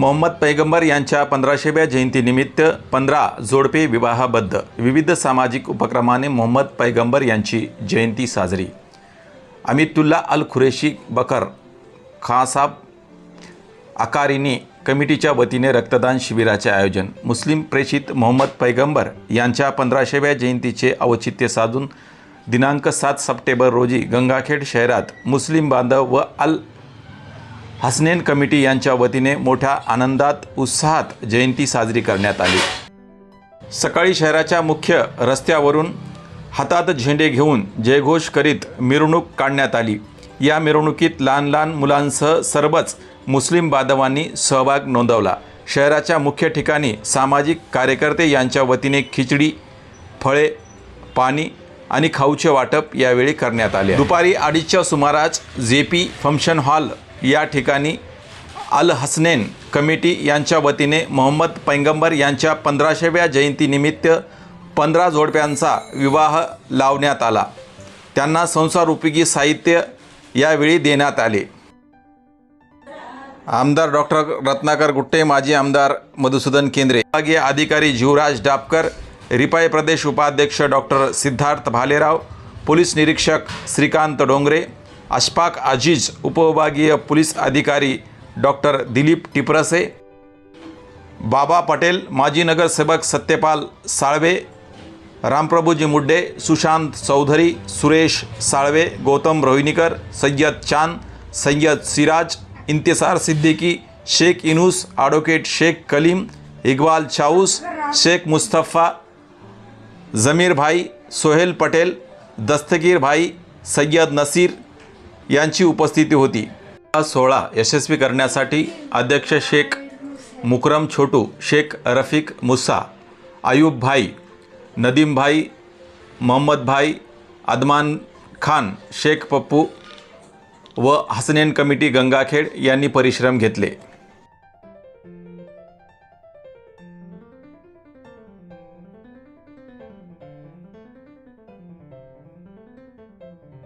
मोहम्मद पैगंबर यांच्या पंधराशेव्या जयंतीनिमित्त पंधरा जोडपे विवाहबद्ध. विविध सामाजिक उपक्रमाने मोहम्मद पैगंबर यांची जयंती साजरी. अमितुल्ला अल खुरेशी बकर खासाब आकारिनी कमिटीच्या वतीने रक्तदान शिबिराचे आयोजन. मुस्लिम प्रेषित मोहम्मद पैगंबर यांच्या पंधराशेव्या जयंतीचे औचित्य साधून दिनांक सात सप्टेंबर रोजी गंगाखेड शहरात मुस्लिम बांधव व अल हसनेन कमिटी यांच्या वतीने मोठ्या आनंदात उत्साहात जयंती साजरी करण्यात आली. सकाळी शहराच्या मुख्य रस्त्यावरून हातात झेंडे घेऊन जयघोष करीत मिरवणूक काढण्यात आली. या मिरवणुकीत लहान लहान मुलांसह सर्वच मुस्लिम बांधवांनी सहभाग नोंदवला. शहराच्या मुख्य ठिकाणी सामाजिक कार्यकर्ते यांच्या वतीने खिचडी फळे पाणी आणि खाऊचे वाटप यावेळी करण्यात आले. दुपारी अडीचच्या सुमारास जे पी फंक्शन हॉल या ठिकाणी अल हसनेन कमिटी यांच्या वतीने मोहम्मद पैगंबर यांच्या पंधराशेव्या जयंतीनिमित्त पंधरा जोडप्यांचा विवाह लावण्यात आला. त्यांना संसार उपयोगी साहित्य यावेळी देण्यात आले. आमदार डॉक्टर रत्नाकर गुट्टे माजी आमदार मधुसूदन केंद्रे विभागीय अधिकारी जीवराज डापकर रिपाई प्रदेश उपाध्यक्ष डॉक्टर सिद्धार्थ भालेराव पोलीस निरीक्षक श्रीकांत डोंगरे अशफाक अज़ीज़, उपविभागीय पुलिस अधिकारी डॉक्टर दिलीप टिपरसे, बाबा पटेल, माजी नगरसेवक सत्यपाल साळवे, रामप्रभूजी मुड्डे, सुशांत चौधरी, सुरेश साळवे, गौतम रोहिणीकर, सय्यद चाँद, सय्यद सिराज, इंतिसार सिद्दीकी, शेख इनूस ॲडव्होकेट शेख कलीम, इकबाल चाऊस, शेख मुस्तफ़ा, जमीर भाई, सोहेल पटेल, दस्तगीर भाई सैयद नसीर यांची उपस्थिती होती. हा सोहळा यशस्वी करण्यासाठी अध्यक्ष शेख मुकरम छोटू शेख रफिक मुसा अयूब भाई नदीम भाई भाई अदमान खान शेख पप्पू व हसनेन कमिटी गंगाखेड यांनी परिश्रम घेतले.